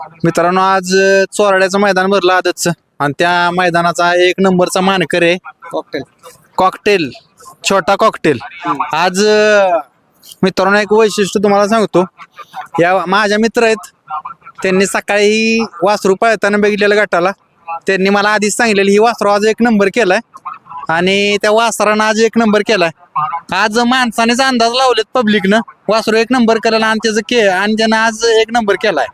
मित्रांनो आज अं, चोराड्याचं मैदान भरलं आदतचं. आणि त्या मैदानाचा एक नंबरचा मानकर आहे. कॉकटेल कॉकटेल छोटा कॉकटेल आज अं, मित्रांनो एक वैशिष्ट्य तुम्हाला सांगतो. या माझ्या मित्र आहेत. त्यांनी सकाळी वासरू पळताना बघितलेलं गटाला. त्यांनी मला आधीच सांगितलेलं ही वासरू आज एक नंबर केलाय. आणि त्या वासरानं आज एक नंबर केलाय. आज माणसानेच अंदाज लावलेत पब्लिकनं वासरू एक नंबर केला आणि त्याचं के आणि त्यानं आज एक नंबर केलाय.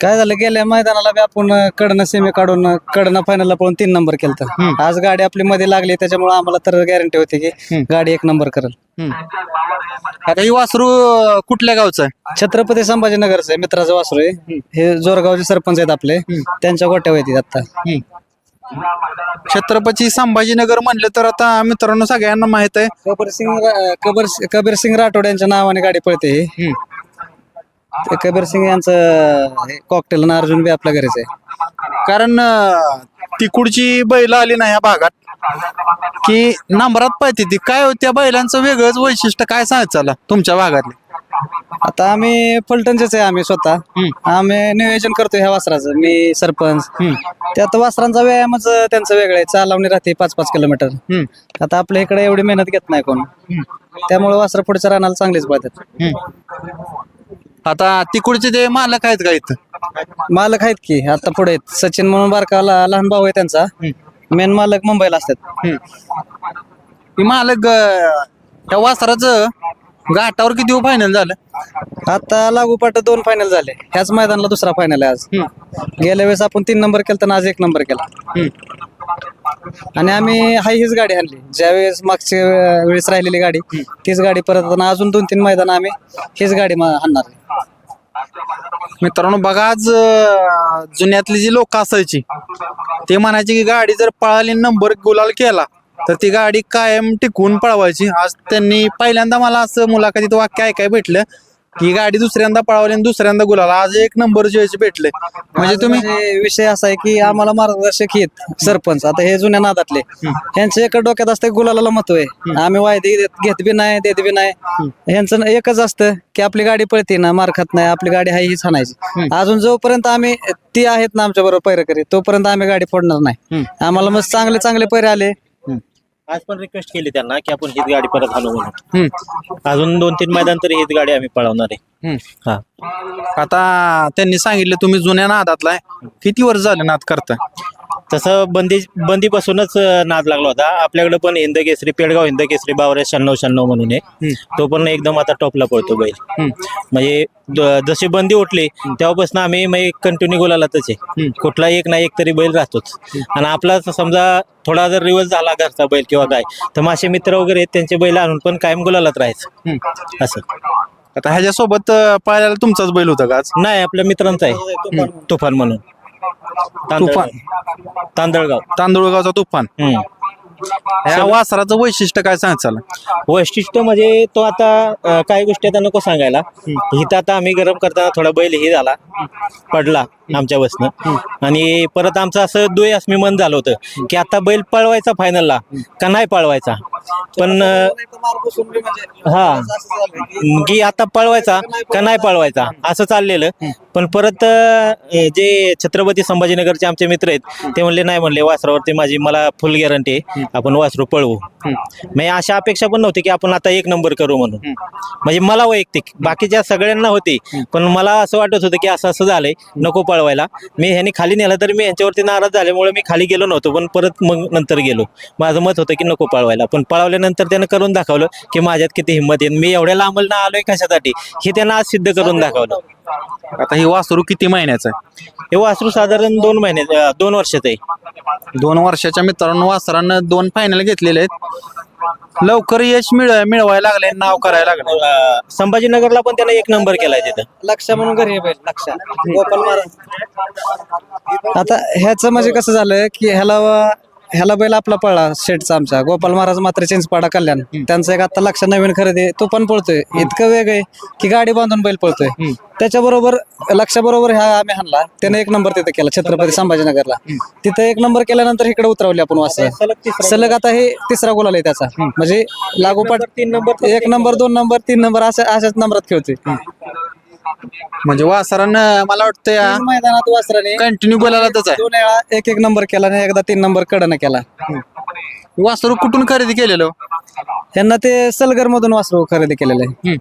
काय झालं गेल्या मैदानाला बी आपण कडनं सेमी काढून कडनं फायनलला पळून तीन नंबर केलं. आज गाडी आपली मध्ये लागली त्याच्यामुळे आम्हाला तर गॅरंटी होती की. गाडी एक नंबर करेल. आता ही वासरू कुठल्या गावचं आहे? छत्रपती संभाजीनगरचं आहे मित्राचं वासरू आहे. हे जोरगावचे सरपंच आहेत आपले. त्यांच्या गोट्या येतात आता. छत्रपती संभाजीनगर म्हणलं तर आता मित्रांनो सगळ्यांना माहीत आहे. कबीर सिंग कबीर कबीर सिंग राठोड यांच्या नावाने गाडी पळते ही. ते कबीर सिंग यांचं कॉकटेल आणि अर्जुन बी आपल्या घरीच आहे. कारण अं, तिकडची बैल आली ना ह्या भागात की नंबरात पाहिजे ती. काय हो त्या बैलांचं वेगळंच वैशिष्ट्य काय सांगत चला तुमच्या भागातले? आता आम्ही फलटणचेच आहे आम्ही स्वतः. आम्ही नियोजन करतो ह्या वासराचं मी सरपंच. त्यात वासरांचा व्यायामच त्यांचं वेगळं आहे. चालवणी राहते पाच पाच किलोमीटर. आता आपल्या इकडे एवढी मेहनत घेत नाही कोण. त्यामुळे वासरा पुढच्या रानाला चांगलीच पळतात आता तिकडचे ते मालक आहेत का इथं? मालक आहेत की आता पुढे आहेत. सचिन म्हणून बारका ला- लहान भाऊ आहे त्यांचा. मेन मालक मुंबईला असतात. ती मालक अं, त्या वासराचं घाटावर किती फायनल झालं? आता लागूपाट दोन फायनल झाले. ह्याच मैदानाला दुसरा फायनल आहे आज. गेल्या वेळेस आपण तीन नंबर केला तर आज एक नंबर केला. आणि आम्ही हाय हीच गाडी आणली. ज्यावेळेस मागच्या वेळेस राहिलेली गाडी तीच गाडी परत आता अजून दोन तीन मैदान आम्ही हीच गाडी मा- आणणार. मित्रांनो बघा आज अं, जुन्यातली जी लोक असायची ते म्हणायची की गाडी जर पळाली नंबर गुलाल केला तर ती गाडी कायम टिकून पळवायची. आज त्यांनी पहिल्यांदा मला असं मुलाखतीत वाक्य ऐकाय भेटलं की गाडी दुसऱ्यांदा पळवली आणि दुसऱ्यांदा गुलाल. आज एक नंबर जे भेटले. म्हणजे तुम्ही म्हणजे विषय असा आहे की आम्हाला मार्गदर्शक आहेत सरपंच. आता हे जुन्या नादातले. ह्यांचं एक डोक्यात असतं गुलाला महत्त्व आहे. आम्ही वायदे देत- घेत बी नाही देत बी नाही. ह्यांचं एकच असतं की आपली गाडी पळते ना मार खात नाही. आपली गाडी आहे हीच हाणायची. अजून जोपर्यंत आम्ही ती आहेत ना आमच्या बरोबर पैर करीत तोपर्यंत आम्ही गाडी फोडणार नाही. आम्हाला मग चांगले चांगले पैरे आले. आज पण रिक्वेस्ट केली त्यांना की आपण हीच गाडी परत घालू म्हणून. हम्म, अजून दोन तीन मैदान तरी हीच गाडी आम्ही पळवणार आहे. हम्म. हा. आता त्यांनी सांगितलं तुम्ही जुन्या नादातला आहे. किती वर्ष झाले नाद करताय? तसं बंदी बंदीपासूनच नाद लागला होता. आपल्याकडे पण हिंद केसरी पेडगाव हिंद केसरी बावरे शहाण्णव शहाण्णव म्हणून आहे. तो पण एकदम आता टॉपला पळतो बैल. म्हणजे जशी बंदी उठली तेव्हापासून आम्ही म्हणजे कंटिन्यू गोलालाच आहे. कुठला एक ना एक तरी बैल राहतोच. आणि आपला समजा थोडा जर रिवर्स झाला घरचा बैल किंवा काय तर असे मित्र वगैरे आहेत त्यांचे बैल आणून पण कायम गोलालात राहायचं. असं. आता ह्याच्यासोबत पाहायला तुमचाच बैल होता का आज? नाही आपल्या मित्रांचा आहे. तुफान म्हणून. तुफान. तांदळगाव. तांदूळगावचा तुफान. हम्म. ह्या वासराचं वैशिष्ट्य काय सांगत चला वैशिष्ट्य म्हणजे तो आता अं, काही गोष्टी आता नको सांगायला. इथं आता आम्ही गरम करताना थोडा बैल हे झाला. पडला आमच्या बसनं आणि परत आमचं असं दुयस्मी मन झालं होतं की आता बैल पळवायचा फायनलला का नाही पळवायचा? पण अं, हा. की आता पळवायचा का नाही पळवायचा? असं चाललेलं. पण परत अं, जे छत्रपती संभाजीनगरचे आमचे मित्र आहेत ते म्हणले नाही म्हणले वासरावरती माझी मला फुल गॅरंटी आहे आपण वासरू पळवू. म्हणजे अशा अपेक्षा पण नव्हती की आपण आता एक नंबर करू म्हणून. म्हणजे मला वैयक्तिक बाकीच्या सगळ्यांना होती पण मला असं वाटत होतं की असं असं झालंय नको पळवायला. मी ह्यानी खाली नेलं तर मी यांच्यावरती नाराज झाल्यामुळे मी खाली गेलो नव्हतो पण परत मग नंतर गेलो. माझं मत होतं की नको पळवायला. पण पळवल्यानंतर त्यानं करून दाखवलं की माझ्यात किती हिंमत आहे. मी एवढ्या लांबला आलोय कशासाठी? हे त्यांना आज सिद्ध करून दाखवलं. आता ही वासरू किती महिन्याचं आहे? हे वासरू साधारण दोन महिने अं, दोन वर्षाचं आहे. दोन वर्षाच्या मित्रांनो वासरानं दोन फायनल घेतलेले आहेत. लवकर यश मिळ मिळवायला लागले नाव करायला लागले अं, संभाजीनगरला पण त्यानं एक नंबर केलाय तिथं. लक्ष म्हणून घरी आहे बैल लक्ष. गोपाल महाराज. आता ह्याचं म्हणजे कसं झालं की ह्याला ह्याला बैल आपला पळा शेटचा आमचा. गोपाल महाराज मात्र चिंचपाडा कल्याण. त्यांचं एक आता लक्ष नवीन खरेदी आहे, तो पण पळतोय. इतकं वेग आहे की गाडी बांधून बैल पळतोय. त्याच्याबरोबर लक्षाबरोबर ह्या आम्ही हाणला. त्याने एक नंबर तिथे केला छत्रपती संभाजीनगरला. तिथे एक नंबर केल्यानंतर इकडे उतरवली आपण वासरा. सलग आता हे तिसरा गोल आलाय त्याचा. म्हणजे लागोपाठ तीन नंबर एक नंबर दोन नंबर तीन नंबर अशा अशाच नंबरात खेळतोय. म्हणजे वासरानं मला वाटतं तीन मैदानात वासराने कंटिन्यू बोलायलाच आहे. दोन वेळा एक एक नंबर केला आणि एकदा तीन नंबर कडनं केला. वासरू कुठून खरेदी केलेलं? यांना ते सलगर मधून वासरू खरेदी केलेलं. आहे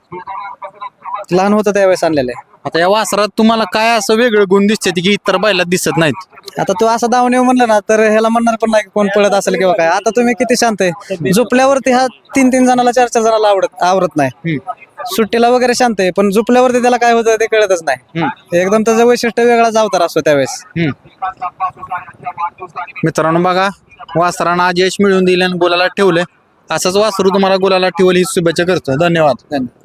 लहान होतं त्यावेळेस आणलेलं. आहे आता या वासरात तुम्हाला काय असं वेगळं गुण दिसते की इतर बैलात दिसत नाहीत? आता तो असा येऊ म्हणलं ना तर ह्याला म्हणणार पण नाही की कोण पळत असेल किंवा काय. आता तुम्ही किती शांत आहे. झोपल्यावरती हा तीन तीन जणाला चार चार जणाला आवडत आवरत नाही. सुट्टीला वगैरे शांत आहे पण झोपल्यावरती त्याला काय होतं ते कळतच नाही. एकदम त्याचं वैशिष्ट्य वेगळाच अवतार असतो त्यावेळेस. मित्रांनो बघा वासरानं आज यश मिळवून दिलं आणि गोलाला ठेवलंय. असंच वासरू तुम्हाला गोलाला ठेवलं ही शुभेच्छा करतो. धन्यवाद. धन्यवाद.